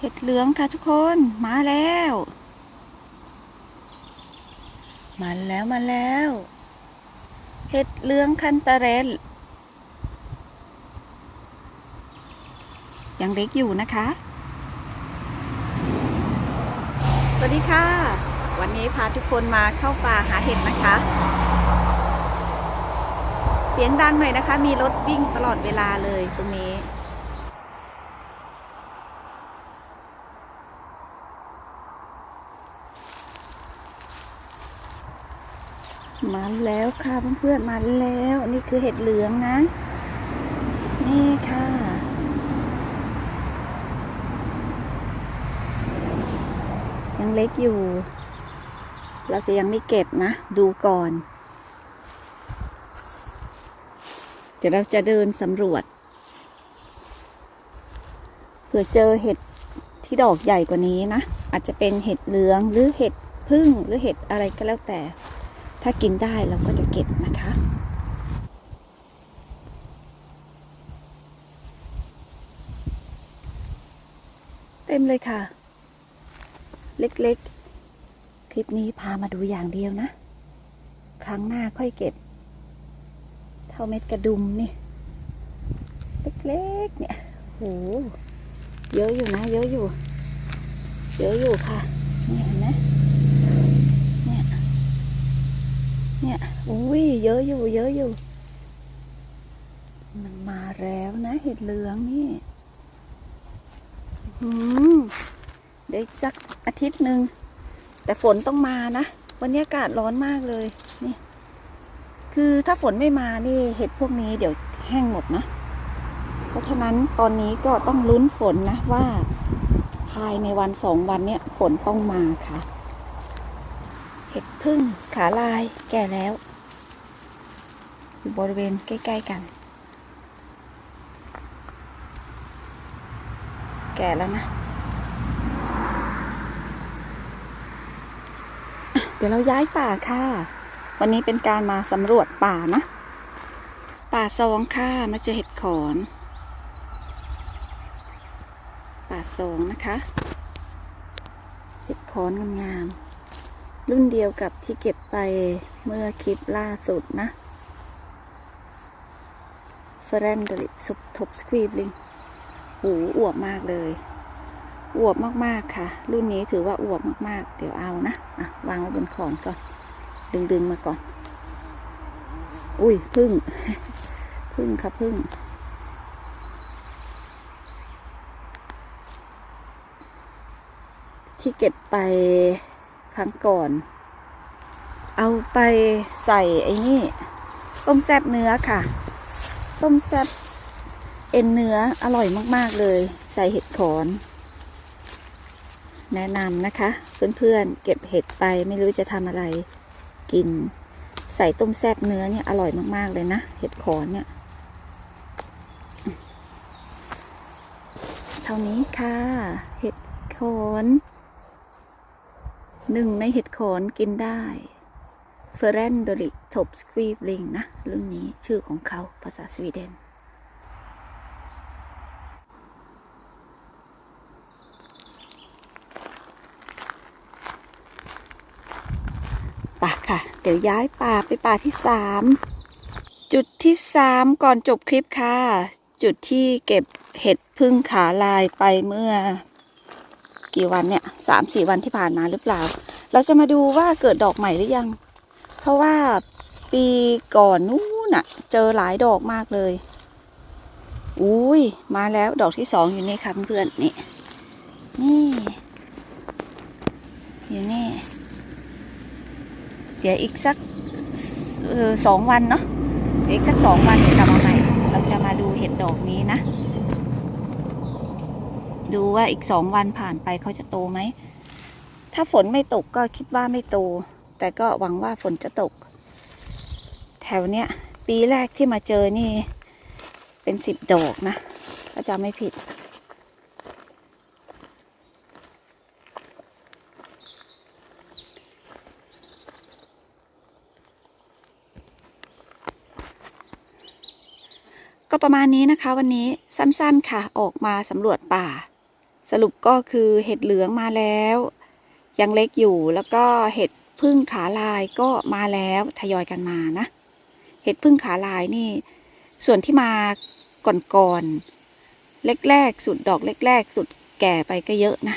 เห็ดเหลืองค่ะทุกคนมาแล้ว มาแล้วมาแล้ว เห็ดเหลืองคันตาเรลยังเล็กอยู่นะคะ สวัสดีค่ะ วันนี้พาทุกคนมาเข้าป่าหาเห็ดนะคะ เสียงดังหน่อยนะคะ มีรถวิ่งตลอดเวลาเลยตรงนี้ มาแล้วค่ะเพื่อนๆมาแล้วนี่คือเห็ดเหลืองนะ นี่ค่ะ ยังเล็กอยู่ เราจะยังไม่เก็บนะ ดูก่อน เดี๋ยวเราจะเดินสำรวจเผื่อเจอเห็ดที่ดอกใหญ่กว่านี้นะ อาจจะเป็นเห็ดเหลืองหรือเห็ดพึ่งหรือเห็ดอะไรก็แล้วแต่ ถ้ากินได้เราก็จะเก็บนะคะเต็มเลยค่ะ เล็กๆ คลิปนี้พามาดูอย่างเดียวนะ ครั้งหน้าค่อยเก็บ เท่าเม็ดกระดุมนี่ เล็กๆ เนี่ยโหเยอะอยู่นะ เยอะอยู่ เยอะอยู่ค่ะ นี่เห็นไหมเนี่ย เนี่ยอุ้ยเยอะอยู่ เยอะอยู่ มันมาแล้วนะ เห็ดเหลืองนี่อืมเดี๋ยวสักอาทิตย์หนึ่งแต่ฝนต้องมานะ วันนี้อากาศร้อนมากเลยนี่ คือถ้าฝนไม่มานี่เห็ดพวกนี้เดี๋ยวแห้งหมดนะ เพราะฉะนั้นตอนนี้ก็ต้องลุ้นฝนนะว่า ภายในวันสองวันเนี้ยฝนต้องมาค่ะ ห็ดพึ่งขาลายแก่แล้ว อยู่บริเวณใกล้ ๆ กัน แก่แล้วนะ เดี๋ยวเราย้ายป่าค่ะ วันนี้เป็นการมาสำรวจป่านะ ป่าซองค่ะมาเจอเห็ดขอน ป่าซองนะคะ เห็ดขอนงามๆ รุ่นเดียวกับที่เก็บไปเมื่อคลิปล่าสุดนะเฟรนดลิสุบทบสควีบลิงหูอวบมากเลยอวบมากๆค่ะ รุ่นนี้ถือว่าอวบมากๆ เดี๋ยวเอานะอะวางไว้บนขอนก่อน ดึงๆมาก่อน อุ้ยพึ่ง พึ่งค่ะพึ่ง ที่เก็บไป ครั้งก่อน เอาไปใส่ไอ้นี่ ต้มแซบเนื้อค่ะ ต้มแซบเอ็นเนื้ออร่อยมากๆเลย ใส่เห็ดขอน แนะนำนะคะ เพื่อนๆเก็บเห็ดไปไม่รู้จะทำอะไรกิน ใส่ต้มแซบเนื้อเนี่ยอร่อยมากๆเลยนะ เห็ดขอนเนี่ยเท่านี้ค่ะ เห็ดขอน หนึ่งในเห็ดขอนกินได้เฟรนดริทบสควีบลิงนะรุ่นนี้ชื่อของเขาภาษาสวีเดน ป่าค่ะ เดี๋ยวย้ายป่าไปป่าที่สามจุดที่สามก่อนจบคลิปค่ะ จุดที่เก็บเห็ดพึ่งขาลายไปเมื่อ กี่วันเนี่ยสามสี่วันที่ผ่านมาหรือเปล่า เราจะมาดูว่าเกิดดอกใหม่หรือยัง เพราะว่าปีก่อนนู้นน่ะ เจอหลายดอกมากเลย อุ้ยมาแล้วดอกที่สองอยู่นี่ค่ะเพื่อนๆนี่ นี่ อยู่นี่เดี๋ยวอีกสักสองวันเนาะอีกสักสองวันกลับมาใหม่ เราจะมาดูเห็ดดอกนี้นะ ดูว่าอีกสองวันผ่านไปเขาจะโตไหม ถ้าฝนไม่ตกก็คิดว่าไม่โต แต่ก็หวังว่าฝนจะตก แถวเนี้ย ปีแรกที่มาเจอนี่ เป็นสิบดอกนะถ้าจำไม่ผิด ก็ประมาณนี้นะคะวันนี้สั้นๆค่ะออกมาสำรวจป่า สรุปก็คือเห็ดเหลืองมาแล้ว ยังเล็กอยู่แล้วก็เห็ดพึ่งขาลายก็มาแล้วทยอยกันมานะ เห็ดพึ่งขาลายนี่ ส่วนที่มาก่อนๆแรกๆสุดดอกแรกๆสุดแก่ไปก็เยอะนะ